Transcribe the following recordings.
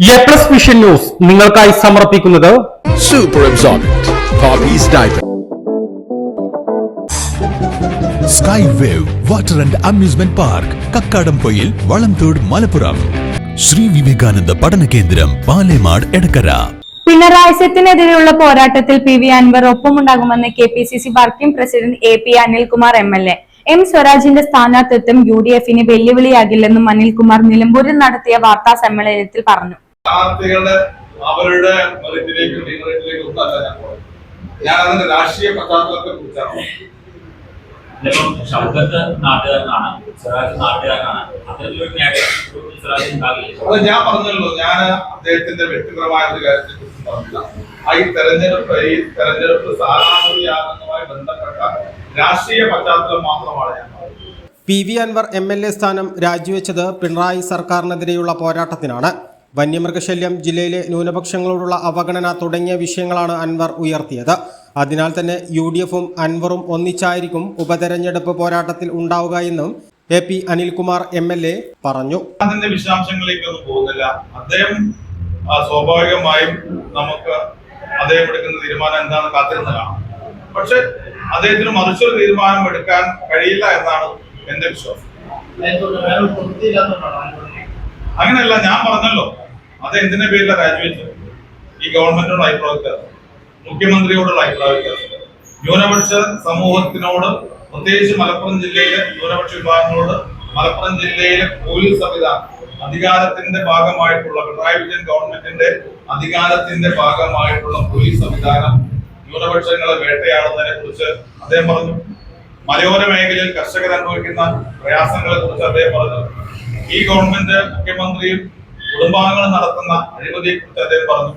A plus vision news നിങ്ങൾക്കായി സമർപ്പിക്കുന്നത് Super absorbent. Poppy's diaper. Sky Wave Water and Amusement Park Kakkadampoyil Valamthode Malappuram Sree Vivekananda പഠന കേന്ദ്രം പാലേമാട് എടക്കര പിണറായിസത്തിനെതിരെയുള്ള പോരാട്ടത്തിൽ P V Anvar ഒപ്പമുണ്ടാകുമെന്ന് K P C C working president A P Anilkumar M L A M സ്വരാജിന്റെ സ്ഥാനാർത്ഥിത്വം U D എഫിന് വെല്ലുവിളിയാകില്ലെന്നും അനിൽകുമാർ നിലമ്പൂരിൽ നടത്തിയ വാർത്താ സമ്മേളനത്തിൽ പറഞ്ഞു സ്ഥാനാർത്ഥികളുടെ അവരുടെ മെറിറ്റിലേക്കും ഡിമെറിറ്റിലേക്കും ഒന്നും അല്ല ഞാൻ പറയുന്നത് ഞാൻ അതിന്റെ രാഷ്ട്രീയ പശ്ചാത്തലത്തെ കുറിച്ചാണ് ഷൗക്കത്ത് നാട്ടുകാരനാണ് സിറാജ് നാട്ടുകാരനാണ്. അത് ഞാൻ പറഞ്ഞല്ലോ ഞാൻ അദ്ദേഹത്തിന്റെ വ്യക്തിപരമായ ഒരു കാര്യത്തെ കുറിച്ച് പറഞ്ഞില്ല. ആ ഈ തെരഞ്ഞെടുപ്പ് ഈ തെരഞ്ഞെടുപ്പ് സാധാരണയാകുന്നതുമായി ബന്ധപ്പെട്ട രാഷ്ട്രീയ പശ്ചാത്തലം മാത്രമാണ് ഞാൻ P V Anvar M L A സ്ഥാനം രാജിവെച്ചത് പിണറായി സർക്കാരിനെതിരെയുള്ള പോരാട്ടത്തിനാണ്. വന്യമൃഗശല്യം ജില്ലയിലെ ന്യൂനപക്ഷങ്ങളോടുള്ള അവഗണന തുടങ്ങിയ വിഷയങ്ങളാണ് അൻവർ ഉയർത്തിയത്. അതിനാൽ തന്നെ യു ഡി എഫും അൻവറും ഒന്നിച്ചായിരിക്കും ഉപതെരഞ്ഞെടുപ്പ് പോരാട്ടത്തിൽ ഉണ്ടാവുക എന്നും A P Anilkumar M L A പറഞ്ഞു. അതിന്റെ വിശദാംശങ്ങളിലേക്കൊന്നും പോകുന്നില്ല. അദ്ദേഹം ആ, സ്വാഭാവികമായും നമുക്ക് അദ്ദേഹം എടുക്കുന്ന തീരുമാനം എന്താണ് കാത്തിരുന്ന് കാണാം പക്ഷെ അദ്ദേഹത്തിന് മറിച്ചൊരു തീരുമാനം എടുക്കാൻ കഴിയില്ല എന്നാണ് എന്റെ വിശ്വാസം. അങ്ങനെയല്ല ഞാൻ പറഞ്ഞല്ലോ. അത് എന്തിന്റെ പേരിലാണ് ഗ്രാജുവേറ്റ് ഈ ഗവൺമെന്റിനോട് അഭിപ്രായക്കാർ മുഖ്യമന്ത്രിയോടുള്ള അഭിപ്രായക്കാർ. ന്യൂനപക്ഷ സമൂഹത്തിനോട് പ്രത്യേകിച്ച് മലപ്പുറം ജില്ലയിലെ ന്യൂനപക്ഷ വിഭാഗങ്ങളോട് മലപ്പുറം ജില്ലയിലെ പോലീസ് സംവിധാനം അധികാരത്തിന്റെ ഭാഗമായിട്ടുള്ള പിണറായി വിജയൻ ഗവൺമെന്റിന്റെ അധികാരത്തിന്റെ ഭാഗമായിട്ടുള്ള പോലീസ് സംവിധാനം ന്യൂനപക്ഷങ്ങളെ വേട്ടയാടുന്നതിനെ കുറിച്ച് അദ്ദേഹം പറഞ്ഞു. മലയോര മേഖലയിൽ കർഷകർ അനുഭവിക്കുന്ന പ്രയാസങ്ങളെ കുറിച്ച് അദ്ദേഹം പറഞ്ഞു. ഈ ഗവൺമെന്റ് മുഖ്യമന്ത്രിയും കുടുംബാംഗങ്ങളും നടത്തുന്ന അഴിമതിയെ കുറിച്ച് അദ്ദേഹം പറഞ്ഞു.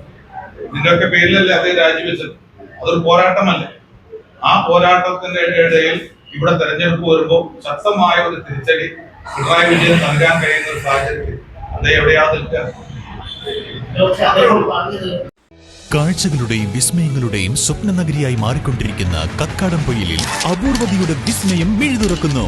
ഇതിന്റെയൊക്കെ പേരിലല്ലേ അദ്ദേഹം രാജിവെച്ചത്? അതൊരു പോരാട്ടമല്ലേ? ആ പോരാട്ടത്തിന്റെ ഇടയിൽ ഇവിടെ തെരഞ്ഞെടുപ്പ് വരുമ്പോൾ ശക്തമായ ഒരു തിരിച്ചടി പിണറായി വിജയൻ നൽകാൻ കഴിയുന്ന ഒരു സാഹചര്യത്തിൽ അദ്ദേഹം എവിടെയാണ് നിൽക്കുക? കാഴ്ചകളുടെയും വിസ്മയങ്ങളുടെയും സ്വപ്ന നഗരിയായി മാറിക്കൊണ്ടിരിക്കുന്ന കക്കാടംപൊയിലിൽ അപൂർവതയുടെ വിസ്മയം മിഴുതുറക്കുന്നു.